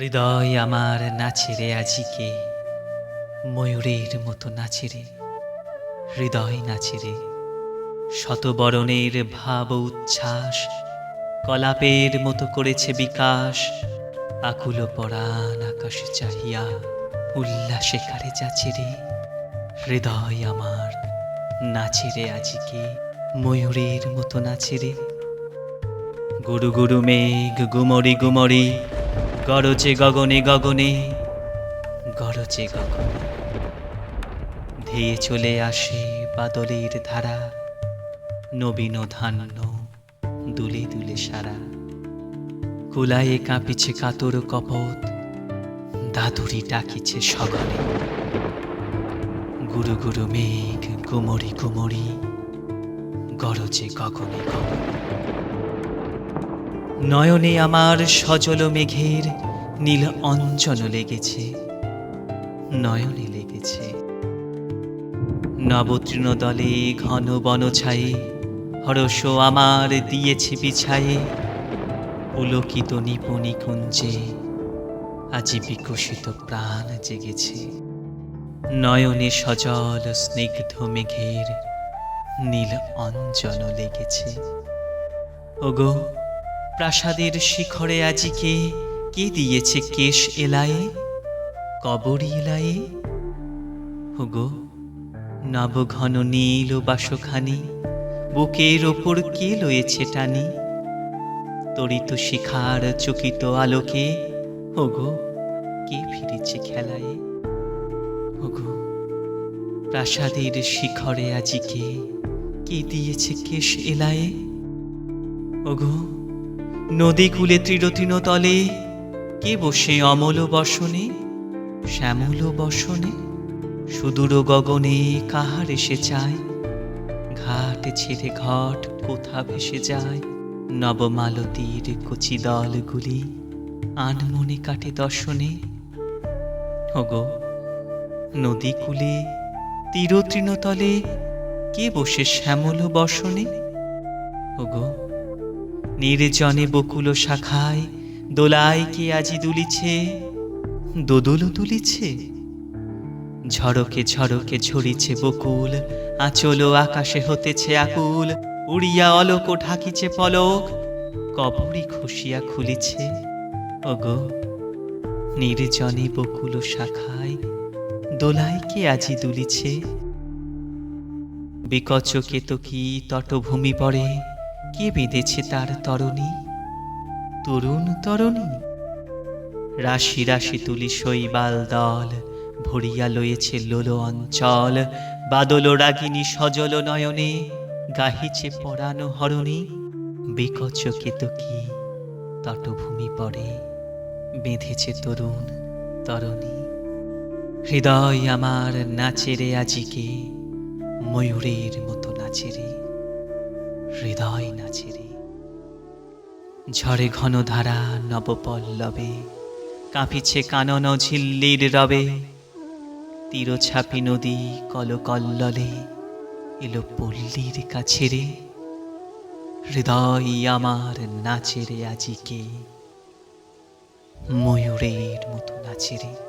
হৃদয় আমার নাচে রে আজিকে, ময়ূরের মতো নাচে রে হৃদয় নাচে রে শতবরণের ভাব উচ্ছ্বাস, কলাপের মতো করেছে বিকাশ, আকুল পরাণ আকাশ চাহিয়া উল্লাসে কারে যাচ্ছে রে। হৃদয় আমার নাচে রে আজিকে, ময়ূরের মতো নাচে রে গুরু গুরু মেঘ গুমরি গুমরি গরজে গগনে গগনে গরজে গগনে। ধেয়ে চলে আসে বাদলের ধারা, নবীন ধান্য দুলে দুলে সারা। কুলায়ে কাঁপিছে কাতর কপত দাদুরি ডাকিছে সগনে গুরু গুরু মেঘ, গুমরি গুমরি গরজে গগনে গগনে। নয়নে আমার সজল মেঘের নীল অঞ্জন লেগেছে, নয়নে লেগেছে। নবতৃণ দলে ঘন বন ছায়ে হরস আমার দিয়েছে বিছায়ে, পুলকিত নিপুণি কুঞ্জে আজি বিকশিত প্রাণ জেগেছে। নয়নে সজল স্নিগ্ধ মেঘের নীল অঞ্জন লেগেছে। ওগো প্রাসাদের শিখরে আজিকে কে দিয়েছে কেশ এলায়ে কবরী এলায়ে ওগো নবঘন নীল বাসখানি, বুকের ওপর কে লয়েছে টানি? তরিত শিখার চকিত আলোকে ওগো কে ফিরেছে খেলায়? ওগো প্রাসাদের শিখরে আজিকে কে দিয়েছে কেশ এলায়ে ওগো নদী কূলে ত্রিরতিন তলে কে বসে অমল বসনে, শ্যামল বসনে? সুদূর গগনে কাহার এসে চায় ঘাট ছেড়ে ঘট কোথা ভেসে যায়? নবমালতীর কচি দলগুলি আনমনে কাটে দর্শনে। ওগো নদী কূলে তীরতৃণতলে কে বসে শ্যামল বসনে? ওগো নির্জনে বকুল শাখায় দোলায় কে আজি দুলিছে? দোদল দুলিছে? ঝড়কে ঝড়কে ঝরিছে বকুল, আঁচল আকাশে হতেছে আকুল, উড়িয়া অলোক ঢাকিছে পলক কবরি খুশিয়া খুলিছে। ওগো, নির্জনে বকুল শাখায় দোলায় কে আজি দুলিছে? বিকচকে তো কি তটভূমি পড়ে কে বেঁধেছে তার তরণী? তরুণ তরণী, রাশি রাশি তুলি শৈবাল দল, ভরিয়া লয়েছে লোল অঞ্চল, বাদল রাগিনী সজল নয়নে, গাহিছে পরানো হরণী, বিকচ কেতকী তটভূমি পড়ে বেঁধেছে তরুণ তরণী। হৃদয় আমার নাচেরে আজিকে, ময়ূরের মতো নাচেরে হৃদয় নাচেরে ঝড়ে ঘন ধারা নবপল্লবে, কাঁপিছে কানন ঝিল্লির রবে। তীরছাপি নদী কলকল্ললে এলো পল্লীর কাছে রে হৃদয় আমার নাচেরে আজিকে, ময়ূরের মতো নাচেরে।